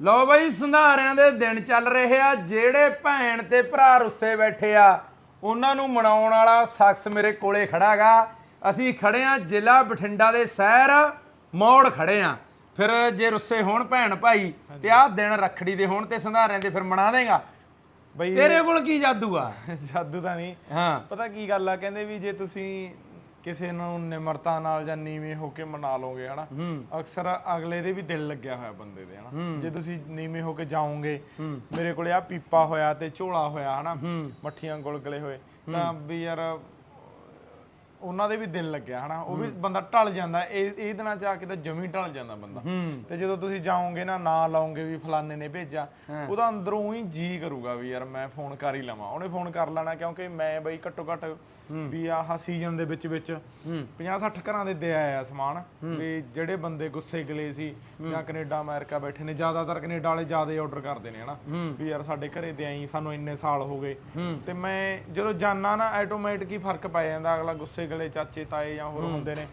ਲਓ ਬਈ ਸੰਧਾਰਿਆਂ ਦੇ ਦਿਨ ਚੱਲ ਰਹੇ ਆ ਜਿਹੜੇ ਭੈਣ ਤੇ ਭਰਾ ਰੁੱਸੇ ਬੈਠੇ ਆ ਉਹਨਾਂ ਨੂੰ ਮਨਾਉਣ ਵਾਲਾ ਸ਼ਖਸ ਮੇਰੇ ਕੋਲੇ ਖੜਾਗਾ ਅਸੀਂ ਖੜੇ ਆ ਜ਼ਿਲ੍ਹਾ ਬਠਿੰਡਾ ਦੇ ਸ਼ਹਿਰ ਮੌੜ ਖੜੇ ਆ। ਫਿਰ ਜੇ ਰੁੱਸੇ ਹੋਣ ਭੈਣ ਭਾਈ ਤੇ ਆਹ ਦਿਨ ਰੱਖੜੀ ਦੇ ਹੋਣ ਤੇ ਸੰਧਾਰਿਆਂ ਦੇ ਫਿਰ ਮਨਾ ਦੇਗਾ। ਬਈ ਤੇਰੇ ਕੋਲ ਕੀ ਜਾਦੂ ਆ? ਜਾਦੂ ਤਾਂ ਨਹੀਂ। ਹਾਂ। ਪਤਾ ਕੀ ਗੱਲ ਆ ਕਹਿੰਦੇ ਵੀ ਜੇ ਤੁਸੀਂ ਕਿਸੇ ਨੂੰ ਨਿਮਰਤਾ ਨਾਲ ਜਾਂ ਨੀਵੇਂ ਹੋ ਕੇ ਮਨਾ ਲਓਗੇ ਹਨਾ? ਅਕਸਰ ਅਗਲੇ ਦੇ ਵੀ ਦਿਲ ਲੱਗਿਆ ਹੋਇਆ ਬੰਦੇ ਦੇ ਹਨਾ? ਜੇ ਤੁਸੀਂ ਨੀਵੇਂ ਹੋ ਕੇ ਜਾਓਗੇ ਮੇਰੇ ਕੋਲੇ ਆ ਪੀਪਾ ਹੋਇਆ ਤੇ ਝੋਲਾ ਹੋਇਆ ਹਨਾ? ਮੱਠੀਆਂ ਗੁਲਗਲੇ ਹੋਏ ਤਾਂ ਵੀ ਯਾਰ ਉਹਨਾਂ ਦੇ ਵੀ ਦਿਲ ਲੱਗਿਆ ਹਨਾ? ਉਹ ਵੀ ਬੰਦਾ ਟਲ ਜਾਂਦਾ ਇਹ ਇਹ ਦਿਨਾਂ ਚ ਆ ਕੇ ਤਾਂ ਜਮੀ ਟਲ ਜਾਂਦਾ ਬੰਦਾ। ਤੇ ਜਦੋਂ ਤੁਸੀਂ ਜਾਓਗੇ ਨਾ ਨਾਂ ਲਾਓਗੇ ਵੀ ਫਲਾਣੇ ਨੇ ਭੇਜਿਆ ਉਹਦਾ ਅੰਦਰੋਂ ਹੀ ਜੀ ਕਰੂਗਾ ਵੀ ਯਾਰ ਮੈਂ ਫੋਨ ਕਰ ਹੀ ਲਵਾਂ। ਉਹਨੇ ਫੋਨ ਕਰ ਲੈਣਾ ਕਿਉਂਕਿ ਮੈਂ ਬਈ ਘੱਟੋ ਘੱਟ ਵੀ ਆਹ ਸੀਜ਼ਨ ਦੇ ਵਿੱਚ ਵਿੱਚ 50 60 ਘਰਾਂ ਦੇ ਦੇ ਆਇਆ ਸਮਾਨ ਵੀ ਜਿਹੜੇ ਬੰਦੇ ਗੁੱਸੇ ਗਲੇ ਸੀ ਜਾਂ ਕੈਨੇਡਾ ਅਮਰੀਕਾ ਬੈਠੇ ਨੇ ਜ਼ਿਆਦਾਤਰ ਕੈਨੇਡਾ ਵਾਲੇ ਜ਼ਿਆਦਾ ਆਰਡਰ ਕਰਦੇ ਨੇ ਹਨਾ? ਵੀ ਯਾਰ ਸਾਡੇ ਘਰੇ ਦੇ ਆਈ ਸਾਨੂੰ ਇੰਨੇ ਸਾਲ ਹੋ ਗਏ। ਤੇ ਮੈਂ ਜਦੋਂ ਜਾਣਾ ਨਾ ਆਟੋਮੈਟਿਕ ਹੀ ਫ਼ਰਕ ਪੈ ਜਾਂਦਾ ਅਗਲਾ ਗੁੱਸੇ ਗਲੇ ਚਾਚੇ ਤਾਏ ਜਾਂ ਹੋਰ ਹੁੰਦੇ ਨੇ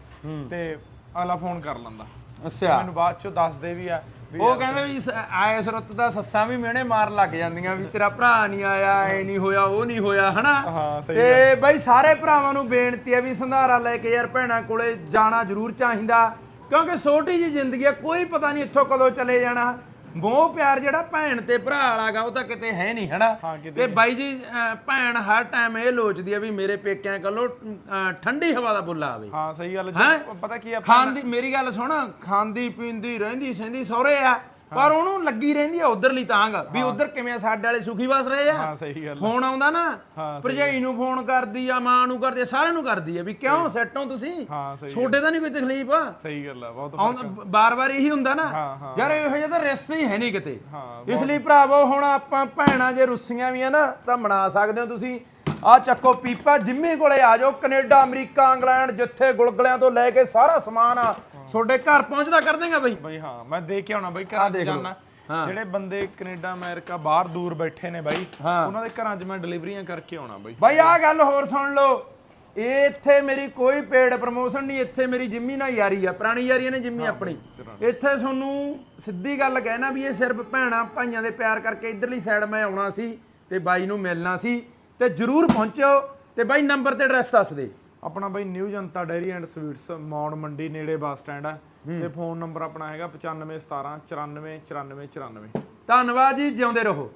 ਤੇ ਅਗਲਾ ਫੋਨ ਕਰ ਲੈਂਦਾ। ਅੱਛਾ। ਮੈਨੂੰ ਬਾਅਦ ਚੋਂ ਦੱਸਦੇ ਵੀ ਆ ਵੀ ਉਹ ਕਹਿੰਦੇ ਵੀ ਸ- ਆਏ ਸੁਰਤ ਦਾ ਸੱਸਾਂ ਵੀ ਮਿਹਣੇ ਮਾਰ ਲੱਗ ਜਾਂਦੀਆਂ ਵੀ ਤੇਰਾ ਭਰਾ ਨਹੀਂ ਆਇਆ ਐ ਨਹੀਂ ਹੋਇਆ ਉਹ ਨਹੀਂ ਹੋਇਆ ਹਨਾ? ਹਾਂ, ਸਹੀ ਤੇ ਬਈ ਸਾਰੇ ਭਰਾਵਾਂ ਨੂੰ ਬੇਨਤੀ ਹੈ ਵੀ ਸੰਧਾਰਾ ਲੈ ਕੇ ਯਾਰ ਭੈਣਾਂ ਕੋਲੇ ਜਾਣਾ ਜ਼ਰੂਰ ਚਾਹੀਦਾ ਕਿਉਂਕਿ ਛੋਟੀ ਜੀ ਜ਼ਿੰਦਗੀ ਹੈ ਕੋਈ ਪਤਾ ਨਹੀਂ ਇੱਥੋਂ ਕਦੋਂ ਚਲੇ ਜਾਣਾ। ਮੋਹ ਪਿਆਰ ਜਿਹੜਾ ਭੈਣ ਤੇ ਭਰਾ ਵਾਲਾਗਾ ਉਹ ਤਾਂ ਕਿਤੇ ਹੈ ਨਹੀਂ ਹਨਾ? ਤੇ ਬਾਈ ਜੀ ਅਹ, ਭੈਣ ਹਰ ਟਾਈਮ ਇਹ ਲੋਚਦੀ ਹੈ ਵੀ ਮੇਰੇ ਪੇਕਿਆਂ ਕੋਲੋਂ ਅਹ, ਠੰਡੀ ਹਵਾ ਦਾ ਬੁੱਲਾ ਆਵੇ। ਹਾਂ ਸਹੀ ਗੱਲ ਹੈਂ? ਜੇ- ਪਤਾ ਕੀ ਆ ਖਾਂਦੀ ਮੇਰੀ ਗੱਲ ਸੁਣ ਖਾਂਦੀ ਪੀਂਦੀ ਰਹਿੰਦੀ ਸਹਿੰਦੀ ਸਹੁਰੇ ਆ। ਪਰ ਉਹਨੂੰ ਲੱਗੀ ਰਹਿੰਦੀ ਆ ਉਧਰਲੀ ਤਾਂਗ ਵੀ ਉਧਰ ਕਿਵੇਂ ਸਾਡੇ ਵਾਲੇ ਸੁਖੀ ਵਸ ਰਹੇ ਆ। ਹਾਂ ਸਹੀ ਗੱਲ ਫੋਨ ਆਉਂਦਾ ਨਾ ਭਰਜਾਈ ਨੂੰ ਫੋਨ ਕਰਦੀ ਆ ਮਾਂ ਨੂੰ ਕਰਦੀ ਆ ਸਾਰਿਆਂ ਨੂੰ ਕਰਦੀ ਆ ਵੀ ਕਿਉਂ ਸੈੱਟ ਹੋ ਤੁਸੀਂ? ਛੋਟੇ ਤਾਂ ਨਹੀਂ ਕੋਈ ਤਕਲੀਫ। ਆ ਸਹੀ ਗੱਲ ਆ ਬਹੁਤ ਆਉਂਦਾ ਬਾਰ-ਬਾਰ ਇਹੀ ਹੁੰਦਾ ਨਾ। ਯਾਰ ਇਹੋ ਜਿਹਾ ਤਾਂ ਰਿਸ਼ਤਾ ਹੀ ਹੈ ਨਹੀਂ ਕਿਤੇ। ਇਸ ਲਈ ਭਰਾਵੋ ਹੁਣ ਆਪਾਂ ਭੈਣਾਂ ਜੇ ਰੁੱਸੀਆਂ ਵੀ ਆ ਨਾ ਤਾਂ ਮਨਾ ਸਕਦੇ ਹੋ ਤੁਸੀਂ। ਆ ਚੱਕੋ ਪੀਪਾ ਜਿੰਮੀ ਕੋਲੇ ਆ ਜਾਓ ਕੈਨੇਡਾ ਅਮਰੀਕਾ ਇੰਗਲੈਂਡ ਜਿੱਥੇ ਗੁਲਗਲਿਆਂ ਤੋਂ ਲੈ ਕੇ ਸਾਰਾ ਸਮਾਨ ਆ। ਤੁਹਾਡੇ ਘਰ ਪਹੁੰਚਦਾ ਕਰ ਦੇਗਾ ਬਈ? ਬਈ ਹਾਂ ਮੈਂ ਦੇਖ ਕੇ ਆਉਣਾ ਬਈ ਘਰਾਂ 'ਚ। ਜਾਣਾ। ਜਿਹੜੇ ਬੰਦੇ ਕੈਨੇਡਾ ਅਮਰੀਕਾ ਬਾਹਰ ਦੂਰ ਬੈਠੇ ਨੇ ਬਾਈ। ਉਹਨਾਂ ਦੇ ਘਰਾਂ 'ਚ ਮੈਂ ਡਿਲੀਵਰੀਆਂ ਕਰਕੇ ਆਉਣਾ ਬਾਈ। ਬਾਈ ਆਹ ਗੱਲ ਹੋਰ ਸੁਣ ਲਓ। ਇਹ ਇੱਥੇ ਮੇਰੀ ਕੋਈ ਪੇਡ ਪ੍ਰਮੋਸ਼ਨ ਨਹੀਂ ਇੱਥੇ ਮੇਰੀ ਜਿੰਮੀ ਨਾਲ ਯਾਰੀ ਆ। ਪੁਰਾਣੀ ਯਾਰੀ ਨੇ ਜਿੰਮੀ ਆਪਣੀ। ਇੱਥੇ ਤੁਹਾਨੂੰ ਸਿੱਧੀ ਗੱਲ ਕਹਿਣਾ ਵੀ ਇਹ ਸਿਰਫ ਭੈਣਾਂ ਭਾਈਆਂ ਦੇ ਪਿਆਰ ਕਰਕੇ ਇਧਰਲੀ ਸਾਈਡ ਮੈਂ ਆਉਣਾ ਸੀ ਤੇ ਬਾਈ ਨੂੰ ਮਿਲਣਾ ਸੀ। ਤੇ ਜਰੂਰ ਪਹੁੰਚਿਓ ਤੇ ਬਾਈ ਨੰਬਰ ਤੇ ਐਡਰੈਸ ਦੱਸ ਦੇ। ਆਪਣਾ ਬਾਈ new Janta dairy and sweets Maur Mandi ਨੇੜੇ ਬੱਸ ਸਟੈਂਡ ਆ ਤੇ ਫੋਨ ਨੰਬਰ ਆਪਣਾ ਹੈਗਾ 9517 94 94 94 ਧੰਨਵਾਦ ਜੀ ਜਿਉਂਦੇ ਰਹੋ।